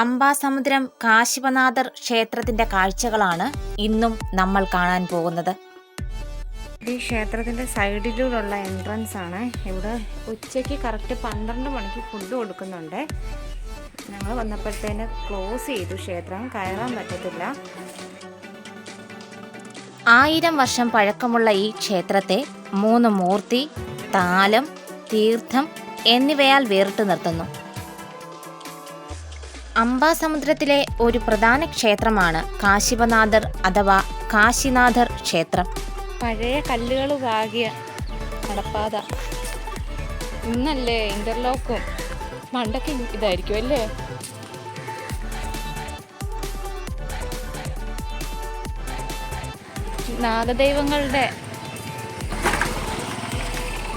അംബാസമുദ്രം കാശിപനാഥർ ക്ഷേത്രത്തിന്റെ കാഴ്ചകളാണ് ഇന്നും നമ്മൾ കാണാൻ പോകുന്നത്. ഈ ക്ഷേത്രത്തിന്റെ സൈഡിലൂടെയുള്ള എൻട്രൻസ് ആണ്. ഇവിടെ ഉച്ചയ്ക്ക് കറക്റ്റ് പന്ത്രണ്ട് മണിക്ക് ഫുഡ് കൊടുക്കുന്നുണ്ട്. ഞങ്ങൾ വന്നപ്പോഴത്തേന് ക്ലോസ് ചെയ്തു ക്ഷേത്രം. കയറാൻ പറ്റത്തില്ല. ആയിരം വർഷം പഴക്കമുള്ള ഈ ക്ഷേത്രത്തെ മൂന്ന് മൂർത്തി താലം തീർത്ഥം എന്നിവയാൽ വേറിട്ട് നിർത്തുന്നു. അംബാസമുദ്രത്തിലെ ഒരു പ്രധാന ക്ഷേത്രമാണ് കാശിപനാഥർ അഥവാ കാശിനാഥർ ക്ഷേത്രം. പഴയ കല്ലുകൾ പാകിയ നടപ്പാത. ഇന്നല്ലേ ഇന്റർലോക്കും പണ്ടൊക്കെ ഇതായിരിക്കും അല്ലേ? നാഗദൈവങ്ങളുടെ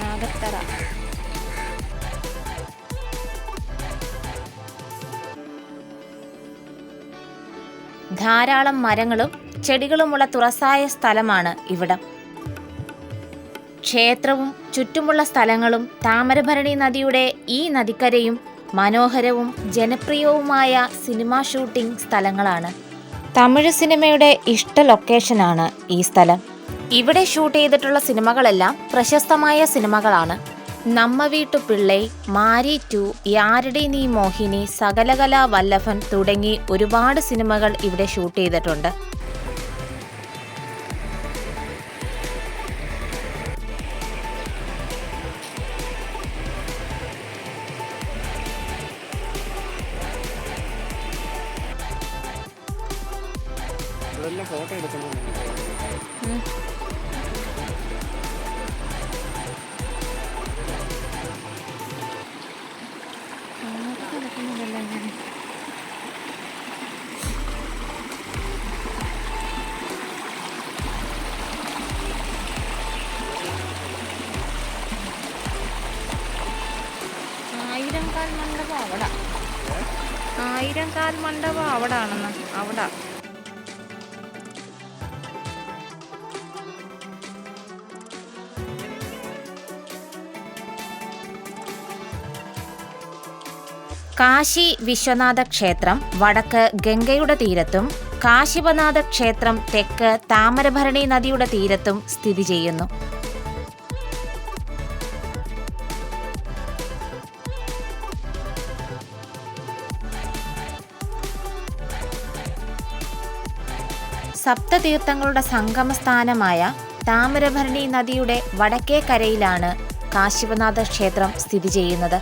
നാഗത്തറ. ധാരാളം മരങ്ങളും ചെടികളുമുള്ള തുറസായ സ്ഥലമാണ് ഇവിടം. ക്ഷേത്രവും ചുറ്റുമുള്ള സ്ഥലങ്ങളും താമരഭരണി നദിയുടെ ഈ നദിക്കരയും മനോഹരവും ജനപ്രിയവുമായ സിനിമാ ഷൂട്ടിംഗ് സ്ഥലങ്ങളാണ്. തമിഴ് സിനിമയുടെ ഇഷ്ട ലൊക്കേഷനാണ് ഈ സ്ഥലം. ഇവിടെ ഷൂട്ട് ചെയ്തിട്ടുള്ള സിനിമകളെല്ലാം പ്രശസ്തമായ സിനിമകളാണ്. നമ്മ വീട്ടു പിള്ളൈ മാരി ടു യാരടി നീ മോഹിനി സകലകലാ വല്ലഭൻ തുടങ്ങി ഒരുപാട് സിനിമകൾ ഇവിടെ ഷൂട്ട് ചെയ്തിട്ടുണ്ട്. ഫോട്ടോ എടുക്കുന്നുണ്ട്. ആയിരം കാൽ മണ്ഡപം അവിടെ. ആയിരം കാൽ മണ്ഡപം അവിടെ ആണെന്ന് അവിടെ. കാശി വിശ്വനാഥ ക്ഷേത്രം വടക്ക് ഗംഗയുടെ തീരത്തും കാശിപനാഥ ക്ഷേത്രം തെക്ക് താമരഭരണി നദിയുടെ തീരത്തും സ്ഥിതി ചെയ്യുന്നു. സപ്തതീർത്ഥങ്ങളുടെ സംഗമസ്ഥാനമായ താമരഭരണി നദിയുടെ വടക്കേ കരയിലാണ് കാശിവനാഥ ക്ഷേത്രം സ്ഥിതി ചെയ്യുന്നത്.